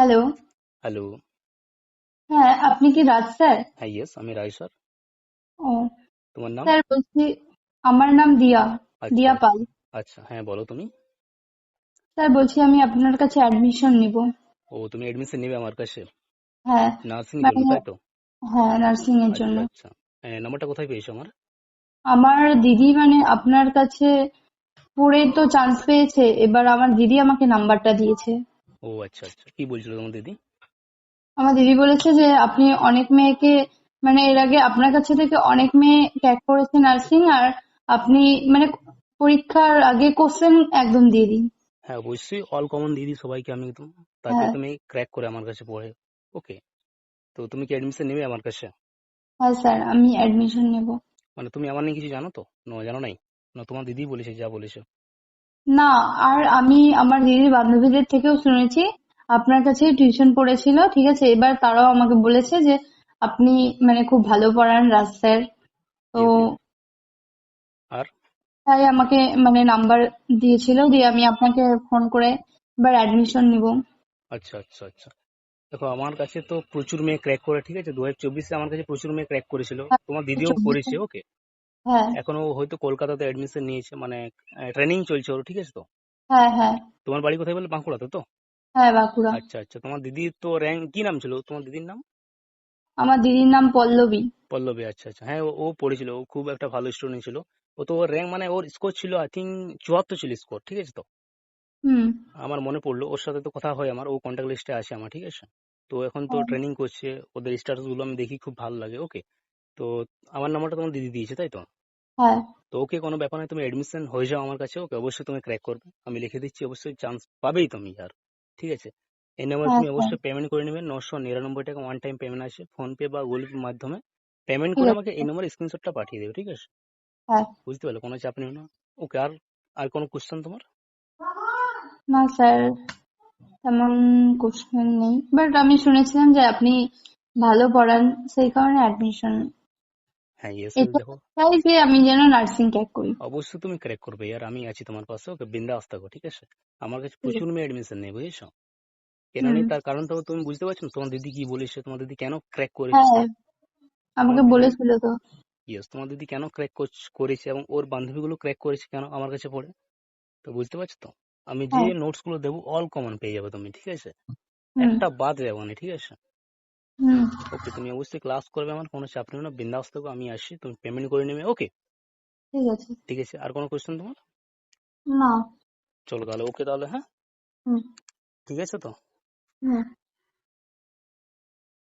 Hello hello হ্যাঁ আপনি কি রাজ স্যার? হ্যাঁ ইয়েস আমি রায় স্যার। ও। তোমার নাম? স্যার বলছি আমার নাম দিয়া আচ্ছা। দিয়া পাল। আচ্ছা হ্যাঁ বলো তুমি। স্যার বলছি আমি আপনার কাছে অ্যাডমিশন নিব। ও তুমি এডমিশন নেবে আমার কাছে? হ্যাঁ। নার্সিং মানে জন্য তাই তো? হ্যাঁ নার্সিং এর আচ্ছা জন্য। আচ্ছা। হ্যাঁ নাম্বারটা কোথায় পেয়েছ আমার? আমার দিদি মানে আপনার কাছে পড়ে তো চান্স পেয়েছে এবার আমার দিদি আমাকে নাম্বারটা দিয়েছে। ও আচ্ছা আচ্ছা। কি বলছিল তোমার দিদি? আমার দিদি বলেছে যে আপনি অনেক মেয়েকে মানে এর আগে আপনার কাছে থেকে অনেক মেয়ে ক্র্যাক করেছে নার্সিং আর আপনি মানে পরীক্ষার আগে কোশ্চেন একদম দিয়ে দিন। হ্যাঁ অবশ্যই অল কমন দিদি সবাইকে আমি একদম তারপরে হ্যাঁ। তুমি ক্র্যাক করে আমার কাছে পড়ে। ওকে তো তুমি কি অ্যাডমিশন নেবে আমার কাছে? হ্যাঁ স্যার আমি অ্যাডমিশন নেব। মানে তুমি আমার নিয়ে কিছু জানো তো? না জানো নাই? না তোমার দিদি বলেছে যা বলেছে। না আর আমি আমার দিদির বান্ধবীদের থেকেও শুনেছি আপনার কাছে টিউশন পড়েছিল ঠিক আছে? এবার তারাও আমাকে বলেছে যে আপনি মানে খুব ভালো পড়ান রাজ স্যার। তো আর? তাই আমাকে মানে নাম্বার দিয়েছিল দিয়ে আমি আপনাকে ফোন করে এবার অ্যাডমিশন নিব। আচ্ছা আচ্ছা আচ্ছা। দেখো আমার কাছে তো প্রচুর মেয়ে ক্র্যাক করে ঠিক আছে? দু হাজার চব্বিশে আমার কাছে প্রচুর মেয়ে ক্র্যাক করেছিল। তোমার দিদিও করেছে ওকে হ্যাঁ। এখনও হয়তো কলকাতাতে এডমিশন নিয়েছে মানে ট্রেনিং চলছে ওর ঠিক আছে তো? হ্যাঁ হ্যাঁ। তোমার বাড়ি কোথায় বলে? বাঁকুড়াতে তো? হ্যাঁ বাঁকুড়া। আচ্ছা আচ্ছা। তোমার দিদির তো র্যাঙ্ক কি নাম ছিল? তোমার দিদির নাম? আমার দিদির নাম পল্লবী। পল্লবী আচ্ছা আচ্ছা। হ্যাঁ ও- ও পড়েছিল ও খুব একটা ভালো স্টুডেন্ট ছিল। ও তো ওর র্যাঙ্ক মানে ওর স্কোর ছিল আই থিঙ্ক চুয়াত্তর ছিল স্কোর ঠিক আছে তো? হুম। আমার মনে পড়ল ওর সাথে তো কথা হয় আমার ও কন্ট্যাক্ট লিস্টে আছে আমার ঠিক আছে? তো এখন তো ট্রেনিং করছে ওদের স্ট্যাটাসগুলো আমি দেখি খুব ভালো লাগে ওকে তো আমার নাম্বারটা তোমার দিদি দিয়েছে তাই তো? হ্যাঁ। তো ওকে কোনো ব্যাপার নয় তুমি এডমিশন হয়ে যাও আমার কাছে ওকে অবশ্যই তুমি ক্র্যাক করবে। আমি লিখে দিচ্ছি অবশ্যই চান্স পাবেই তুমি আর ঠিক আছে? এই নাম্বার তুমি অবশ্যই পেমেন্ট করে নেবে নশো নিরানব্বই টাকা ওয়ান টাইম পেমেন্ট আছে ফোন পে বা গুগল পের মাধ্যমে। পেমেন্ট করে আমাকে এই নম্বরে স্ক্রিনশটটা পাঠিয়ে দেবে ঠিক আছে? হ্যাঁ। বুঝতে পারলে কোনো চাপ নেই না। ওকে আর আর কোনো কোশ্চেন তোমার? না স্যার তেমন কোশ্চেন নেই। বাট আমি শুনেছিলাম যে আপনি ভালো পড়ান সেই কারণে অ্যাডমিশন হ্যাঁ ইয়েস এটা দেখো চাই যে আমি যেন নার্সিং ক্র্যাক করি। অবশ্যই তুমি ক্র্যাক করবে আর আমি আছি তোমার পাশে ওকে বিন্দাস থাকো ঠিক আছে? আমার কাছে প্রচুর মেয়ে এডমিশন নেই বুঝেছ? কেন নেই? তার কারণটা তুমি বুঝতে পারছ তোমার দিদি কি বলেছে তোমার দিদি কেন ক্র্যাক করেছে? হ্যাঁ আমাকে বলেছিল তো। ইয়েস তোমার দিদি কেন ক্র্যাক করেছে এবং ওর বান্ধবীগুলো ক্র্যাক করেছে কেন আমার কাছে পড়ে? তো বুঝতে পারছ তো? আমি যে হ্যাঁ। নোটসগুলো দেবো অল কমন পেয়ে যাবে তুমি ঠিক আছে? একটা বাদ যাব না ঠিক আছে? ওকে তুমি অবশ্যই ক্লাস করবে আমার কোনো চাপ নেই না বিন্দাস থেকে আমি আসি তুমি পেমেন্ট করে নেবে ওকে? ঠিক আছে। ঠিক আছে আর কোনো কোয়েশ্চেন তোমার? না। চলো তাহলে ওকে তাহলে হ্যাঁ? হুম। ঠিক আছে তো? হুম।